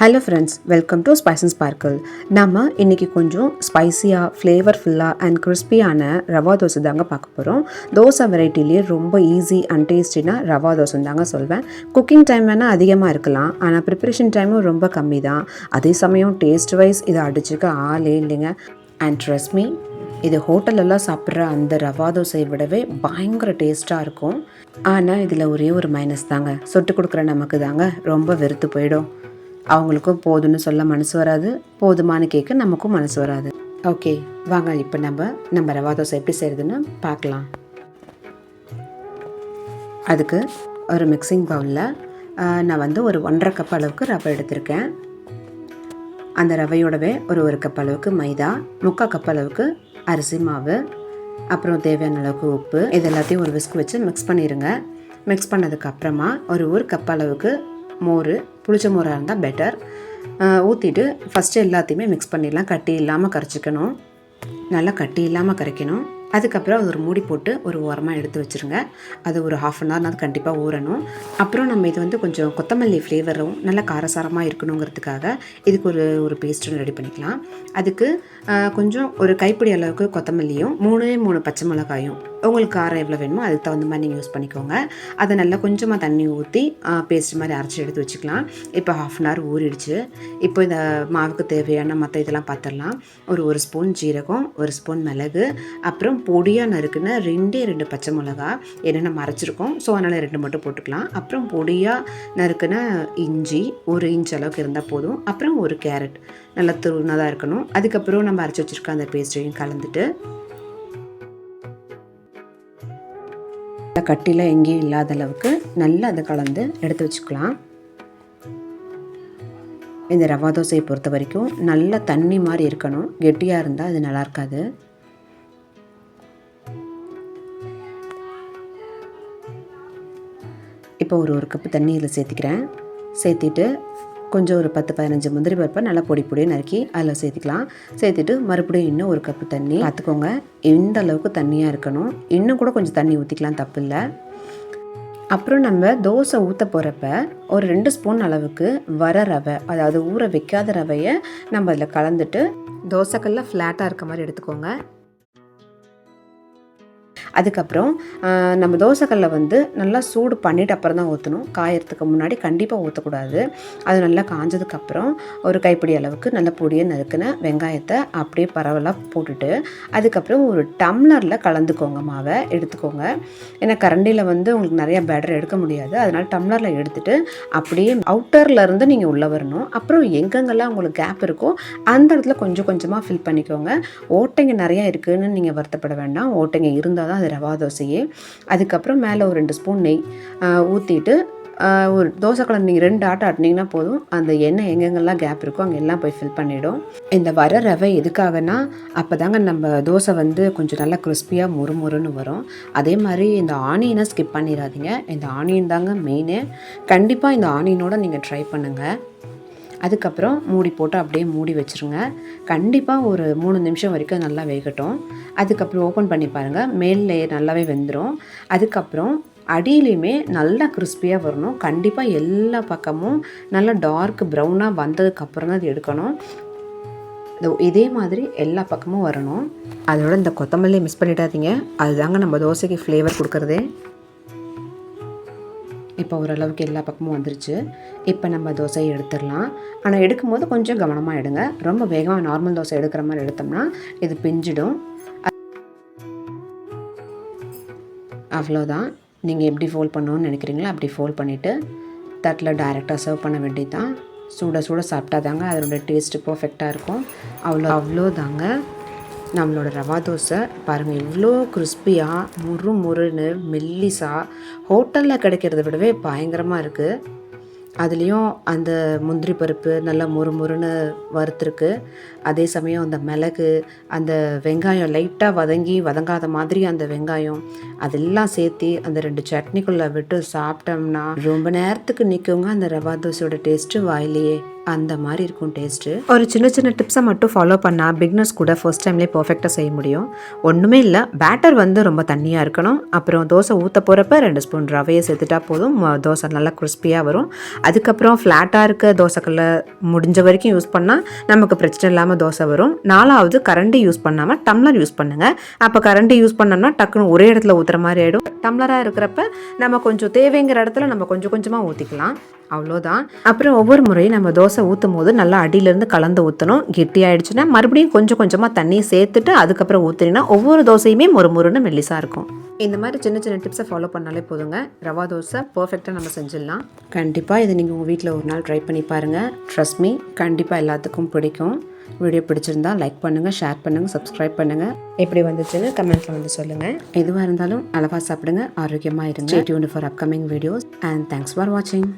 Hello friends welcome to spice and sparkle நம்ம இன்றைக்கி கொஞ்சம் ஸ்பைசியாக ஃப்ளேவர்ஃபுல்லாக அண்ட் கிறிஸ்பியான ரவா தோசை தாங்க பார்க்க போகிறோம் தோசை வெரைட்டிலேயே ரொம்ப ஈஸி அண்ட் டேஸ்டினா ரவா தோசை தாங்க சொல்வேன். குக்கிங் டைம் வேணால் அதிகமாக இருக்கலாம் ஆனால் ப்ரிப்பரேஷன் டைமும் ரொம்ப கம்மி தான் அதே சமயம் டேஸ்ட் வைஸ் இதை அடிச்சுக்க ஆளே இல்லைங்க. அண்ட் ட்ரெஸ் மீ இது ஹோட்டலெல்லாம் சாப்பிட்ற அந்த ரவா தோசையை விடவே பயங்கர டேஸ்ட்டாக இருக்கும். ஆனால் இதில் ஒரே ஒரு மைனஸ் தாங்க. சொட்டு கொடுக்குற நமக்கு தாங்க ரொம்ப வெறுத்து போயிடும். அவங்களுக்கும் போதும்னு சொல்ல மனசு வராது. போதுமானு கேட்க நமக்கும் மனசு வராது. ஓகே வாங்க இப்போ நம்ம நம்ம ரவா தோசை எப்படி செய்கிறதுன்னு பார்க்கலாம். அதுக்கு ஒரு மிக்சிங் பவுலில் நான் வந்து ஒரு ஒன்றரை கப் அளவுக்கு ரவை எடுத்திருக்கேன். அந்த ரவையோடவே ஒரு ஒரு கப் அளவுக்கு மைதா முக்கால் கப் அளவுக்கு அரிசி மாவு அப்புறம் தேவையான அளவுக்கு உப்பு இது எல்லாத்தையும் ஒரு விஸ்க் வச்சு மிக்ஸ் பண்ணிடுங்க மிக்ஸ் பண்ணதுக்கு அப்புறமா ஒரு ஒரு கப் அளவுக்கு மோர் புளிச்ச மோராக இருந்தால் பெட்டர் ஊற்றிட்டு ஃபஸ்ட்டு எல்லாத்தையுமே மிக்ஸ் பண்ணிடலாம். கட்டி இல்லாமல் கரைச்சிக்கணும். நல்லா கட்டி இல்லாமல் கரைக்கணும். அதுக்கப்புறம் அது ஒரு மூடி போட்டு ஒரு ஓரமாக எடுத்து வச்சுருங்க. அது ஒரு ஹாஃப் அன் ஹவர் அது கண்டிப்பாக ஊறணும். அப்புறம் நம்ம இது வந்து கொஞ்சம் கொத்தமல்லி ஃப்ளேவரும் நல்லா காரசாரமாக இருக்கணுங்கிறதுக்காக இதுக்கு ஒரு ஒரு பேஸ்ட்டும் ரெடி பண்ணிக்கலாம். அதுக்கு கொஞ்சம் ஒரு கைப்பிடி அளவுக்கு கொத்தமல்லியும் மூணே மூணு பச்சை மிளகாயும் உங்களுக்கு காரம் எவ்வளோ வேணுமோ அதுக்கு தகுந்த மாதிரி நீங்கள் யூஸ் பண்ணிக்கோங்க. அதை நல்லா கொஞ்சமாக தண்ணி ஊற்றி பேஸ்ட் மாதிரி அரைச்சி எடுத்து வச்சுக்கலாம். இப்போ ஹாஃப் அன் ஹவர் ஊறிடுச்சு. இப்போ இந்த மாவுக்கு தேவையான மற்ற இதெல்லாம் பார்த்துடலாம் ஒரு ஒரு ஸ்பூன் ஜீரகம் ஒரு ஸ்பூன் மிளகு அப்புறம் பொடியாக நறுக்குன்னு ரெண்டே ரெண்டு பச்சை மிளகா. ஏன்னா நம்ம அரைச்சிருக்கோம் ஸோ அதனால் ரெண்டு மட்டும் போட்டுக்கலாம். அப்புறம் பொடியாக நறுக்குன இஞ்சி ஒரு இன்ச் அளவுக்கு இருந்தால் போதும். அப்புறம் ஒரு கேரட். நல்லா துருவினதாக இருக்கணும். அதுக்கப்புறம் நம்ம அரைச்சி வச்சுருக்க அந்த பேஸ்ட்டையும் கலந்துட்டு கட்டியில் எங்கேயும் இல்லாத அளவுக்கு நல்லா அதை கலந்து எடுத்து வச்சுக்கலாம். இந்த ரவா தோசையை பொறுத்த வரைக்கும் நல்ல தண்ணி மாதிரி இருக்கணும். கெட்டியாக இருந்தால் அது நல்லா இருக்காது. இப்போ ஒரு ஒரு கப்பு தண்ணி இதில் சேர்த்திக்கிறேன். சேர்த்திட்டு கொஞ்சம் ஒரு பத்து பதினஞ்சு முந்திரி பருப்பை நல்லா பொடி பொடியாக நறுக்கி அதில் சேர்த்திக்கலாம். சேர்த்துட்டு மறுபடியும் இன்னும் ஒரு கப்பு தண்ணி பார்த்துக்கோங்க இந்த அளவுக்கு தண்ணியாக இருக்கணும். இன்னும் கூட கொஞ்சம் தண்ணி ஊற்றிக்கலாம் தப்பு இல்லை. அப்புறம் நம்ம தோசை ஊற்ற போகிறப்ப ஒரு ரெண்டு ஸ்பூன் அளவுக்கு வர ரவை அதாவது ஊற வைக்காத ரவையை நம்ம அதில் கலந்துட்டு தோசைக்கல்ல ஃப்ளாட்டாக இருக்க மாதிரி எடுத்துக்கோங்க. அதுக்கப்புறம் நம்ம தோசைக்கல்ல வந்து நல்லா சூடு பண்ணிட்டு அப்புறம் தான் ஊற்றணும் காயறதுக்கு முன்னாடி கண்டிப்பாக ஊற்றக்கூடாது அது நல்லா காஞ்சதுக்கப்புறம் ஒரு கைப்பிடி அளவுக்கு நல்ல பொடியை நறுக்கின வெங்காயத்தை அப்படியே பரவலாக போட்டுட்டு அதுக்கப்புறம் ஒரு டம்ளரில் கலந்துக்கோங்க மாவை எடுத்துக்கோங்க. ஏன்னா கரண்டியில் வந்து உங்களுக்கு நிறையா பேட்டர் எடுக்க முடியாது. அதனால் டம்ளரில் எடுத்துகிட்டு அப்படியே அவுட்டர்லேருந்து நீங்கள் உள்ளே வரணும். அப்புறம் எங்கெங்கெல்லாம் உங்களுக்கு கேப் இருக்கோ அந்த இடத்துல கொஞ்சம் கொஞ்சமாக ஃபில் பண்ணிக்கோங்க. ஓட்டைங்க நிறையா இருக்குதுன்னு நீங்கள் வருத்தப்பட வேண்டாம். ஓட்டைங்க இருந்தால் தான் அது ரவா தோசையே அதுக்கப்புறம் மேலே ஒரு ரெண்டு ஸ்பூன் நெய் ஊற்றிட்டு ஒரு தோசை கலர் நீங்கள் ரெண்டு ஆட்டை ஆட்டினீங்கன்னா போதும். அந்த எண்ணெய் எங்கெங்கெல்லாம் கேப் இருக்கோ அங்கே எல்லாம் போய் ஃபில் பண்ணிவிடும் இந்த வர ரவை எதுக்காகனா அப்போ தாங்க நம்ம தோசை வந்து கொஞ்சம் நல்லா கிறிஸ்பியாக முறுமுறுன்னு வரும். அதே மாதிரி இந்த ஆனியனை ஸ்கிப் பண்ணிடாதீங்க. இந்த ஆனியன் தாங்க மெயினு கண்டிப்பாக இந்த ஆனியனோட நீங்கள் ட்ரை பண்ணுங்கள் அதுக்கப்புறம் மூடி போட்டு அப்படியே மூடி வச்சுருங்க. கண்டிப்பாக ஒரு மூணு நிமிஷம் வரைக்கும் நல்லா வேகட்டும். அதுக்கப்புறம் ஓப்பன் பண்ணி பாருங்கள் மேல் லேயர் நல்லாவே வெந்துடும் அதுக்கப்புறம் அடியிலையுமே நல்லா கிறிஸ்பியாக வரணும். கண்டிப்பாக எல்லா பக்கமும் நல்லா டார்க் ப்ரௌனாக வந்ததுக்கப்புறம் தான் அது எடுக்கணும். இதே மாதிரி எல்லா பக்கமும் வரணும். அதோட இந்த கொத்தமல்லியை மிஸ் பண்ணிடாதீங்க. அதுதாங்க நம்ம தோசைக்கு ஃப்ளேவர் கொடுக்குறதே. இப்போ ஓரளவுக்கு எல்லா பக்கமும் வந்துருச்சு. இப்போ நம்ம தோசையை எடுத்துடலாம். ஆனால் எடுக்கும்போது கொஞ்சம் கவனமாக எடுங்க. ரொம்ப வேகமாக நார்மல் தோசை எடுக்கிற மாதிரி எடுத்தோம்னா இது பிஞ்சிடும். அவ்வளோதான். நீங்கள் எப்படி ஃபோல்ட் பண்ணணும்னு நினைக்கிறீங்களோ அப்படி ஃபோல்ட் பண்ணிவிட்டு தட்டில் டைரெக்டாக சர்வ் பண்ண வேண்டியது தான் சூட சாப்பிட்டா தாங்க அதோட டேஸ்ட்டு பர்ஃபெக்டாக இருக்கும். அவ்வளோ அவ்வளோதாங்க. நம்மளோட ரவா தோசை. பாருங்கள் இவ்வளோ கிறிஸ்பியாக முறு முறுன்னு மெல்லிசாக ஹோட்டலில் கிடைக்கிறத விடவே பயங்கரமாக இருக்குது அதுலேயும் அந்த முந்திரி பருப்பு நல்லா மொறு மொறுன்னு வறுத்துருக்கு. அதே சமயம் அந்த மிளகு அந்த வெங்காயம் லைட்டாக வதங்கி வதங்காத மாதிரி அந்த வெங்காயம் அதெல்லாம் சேர்த்து அந்த ரெண்டு சட்னிக்குள்ளே விட்டு சாப்பிட்டோம்னா ரொம்ப நேரத்துக்கு நிற்குங்க அந்த ரவா தோசையோட டேஸ்ட்டு வாயிலேயே. அந்த மாதிரி இருக்கும் டேஸ்ட்டு ஒரு சின்ன சின்ன டிப்ஸை மட்டும் ஃபாலோ பண்ணால் பிக்னஸ் கூட ஃபர்ஸ்ட் டைம்லேயே பர்ஃபெக்டாக செய்ய முடியும். ஒன்றுமே இல்லை பேட்டர் வந்து ரொம்ப தண்ணியாக இருக்கணும். அப்புறம் தோசை ஊற்ற போகிறப்ப ரெண்டு ஸ்பூன் ரவையை சேர்த்துட்டா போதும். தோசை நல்லா கிறிஸ்பியாக வரும். அதுக்கப்புறம் ஃப்ளாட்டாக இருக்க தோசைக்கல்ல முடிஞ்ச வரைக்கும் யூஸ் பண்ணால் நமக்கு பிரச்சனை இல்லாமல் தோசை வரும். நாலாவது கரண்டி யூஸ் பண்ணாமல் டம்ளர் யூஸ் பண்ணுங்கள் அப்போ கரண்டி யூஸ் பண்ணோம்னா டக்குன்னு ஒரே இடத்துல ஊற்றுற மாதிரி ஆகிடும் டம்ளராக இருக்கிறப்ப நம்ம கொஞ்சம் தேவைங்கிற இடத்துல நம்ம கொஞ்சம் கொஞ்சமாக ஊற்றிக்கலாம் அவ்வளோதான் அப்புறம் ஒவ்வொரு முறையும் நம்ம தோசை தோசை ஊற்றும் போது நல்லா அடியிலேருந்து கலந்து ஊற்றணும் கெட்டியாயிடுச்சுன்னா மறுபடியும் கொஞ்சம் கொஞ்சமாக தண்ணியை சேர்த்துட்டு அதுக்கப்புறம் ஊற்றினா ஒவ்வொரு தோசையுமே ஒரு முருன்னு மெல்லிசாக இருக்கும். இந்த மாதிரி சின்ன சின்ன டிப்ஸை ஃபாலோ பண்ணாலே போதுங்க. ரவா தோசை பர்ஃபெக்டாக நம்ம செஞ்சிடலாம். கண்டிப்பாக இதை நீங்கள் உங்கள் வீட்டில் ஒரு நாள் ட்ரை பண்ணி பாருங்கள் ட்ரஸ்ட் மீ கண்டிப்பாக எல்லாத்துக்கும் பிடிக்கும். வீடியோ பிடிச்சிருந்தா லைக் பண்ணுங்கள் ஷேர் பண்ணுங்கள் சப்ஸ்கிரைப் பண்ணுங்கள் எப்படி வந்துச்சுன்னு கமெண்ட்டில் வந்து சொல்லுங்கள் எதுவாக இருந்தாலும் அளவாக சாப்பிடுங்க ஆரோக்கியமாக இருங்க. Tune for upcoming videos and thanks for வாட்சிங்